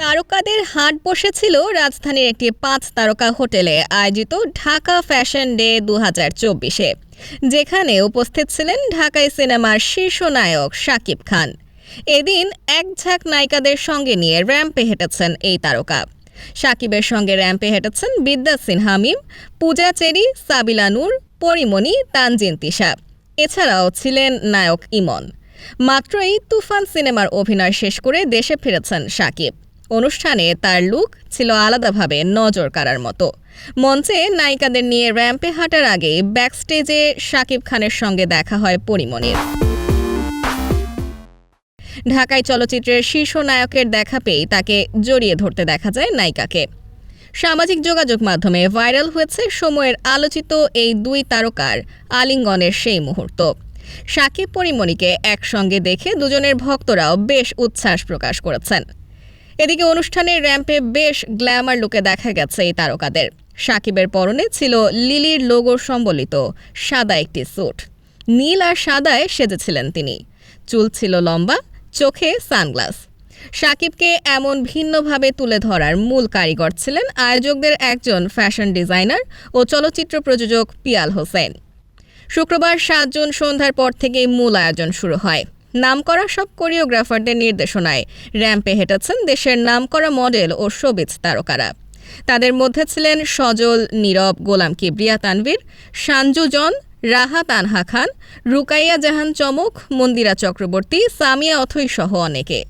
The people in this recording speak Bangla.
তারকাদের হাট বসেছিল রাজধানীর একটি পাঁচ তারকা হোটেলে, আয়োজিত ঢাকা ফ্যাশন ডে দু হাজার চব্বিশে, যেখানে উপস্থিত ছিলেন ঢাকাই সিনেমার শীর্ষ নায়ক শাকিব খান। এদিন এক ঝাঁক নায়িকাদের সঙ্গে নিয়ে র্যাম্পে হেঁটেছেন এই তারকা। সাকিবের সঙ্গে র্যাম্পে হেঁটেছেন বিদ্যা সিনহা মিম, পূজা চেরি, সাবিলা নূর, পরিমণি, তানজিন তিশা। এছাড়াও ছিলেন নায়ক ইমন। মাত্রই তুফান সিনেমার অভিনয় শেষ করে দেশে ফিরেছেন সাকিব। অনুষ্ঠানে তার লুক ছিল আলাদাভাবে নজর কাড়ার মতো। মঞ্চে নায়িকাদের নিয়ে র্যাম্পে হাঁটার আগে ব্যাকস্টেজে শাকিব খানের সঙ্গে দেখা হয় পরিমণির। ঢাকায় চলচ্চিত্রের শীর্ষ নায়কের দেখা পেয়েই তাকে জড়িয়ে ধরতে দেখা যায় নায়িকাকে। সামাজিক যোগাযোগ মাধ্যমে ভাইরাল হয়েছে সময়ের আলোচিত এই দুই তারকার আলিঙ্গনের সেই মুহূর্ত। সাকিব পরিমণিকে একসঙ্গে দেখে দুজনের ভক্তরাও বেশ উচ্ছ্বাস প্রকাশ করেছেন। এদিকে অনুষ্ঠানের র্যাম্পে বেশ গ্ল্যামার লুকে দেখা গেছে এই তারকাদের। সাকিবের পরনে ছিল লিলির লোগো সম্বলিত সাদা একটি স্যুট। নীল আর সাদায় সেজেছিলেন তিনি। চুল ছিল লম্বা, চোখে সানগ্লাস। সাকিবকে এমন ভিন্নভাবে তুলে ধরার মূল কারিগর ছিলেন আয়োজকদের একজন ফ্যাশন ডিজাইনার ও চলচ্চিত্র প্রযোজক পিয়াল হোসেন। শুক্রবার সাত জুন সন্ধ্যার পর থেকেই মূল আয়োজন শুরু হয়। নামকরা সব কোরিওগ্রাফারদের নির্দেশনায় র্যাম্পে হেঁটেছেন দেশের নামকরা মডেল ও শোবিজ তারকারা। তাদের মধ্যে ছিলেন সজল, নীরব, গোলাম কিবরিয়া তানভীর, সানজু জন, রাহা তানহা খান, রুকাইয়া জাহান চমক, মন্দিরা চক্রবর্তী, সামিয়া অথৈ সহ অনেকে।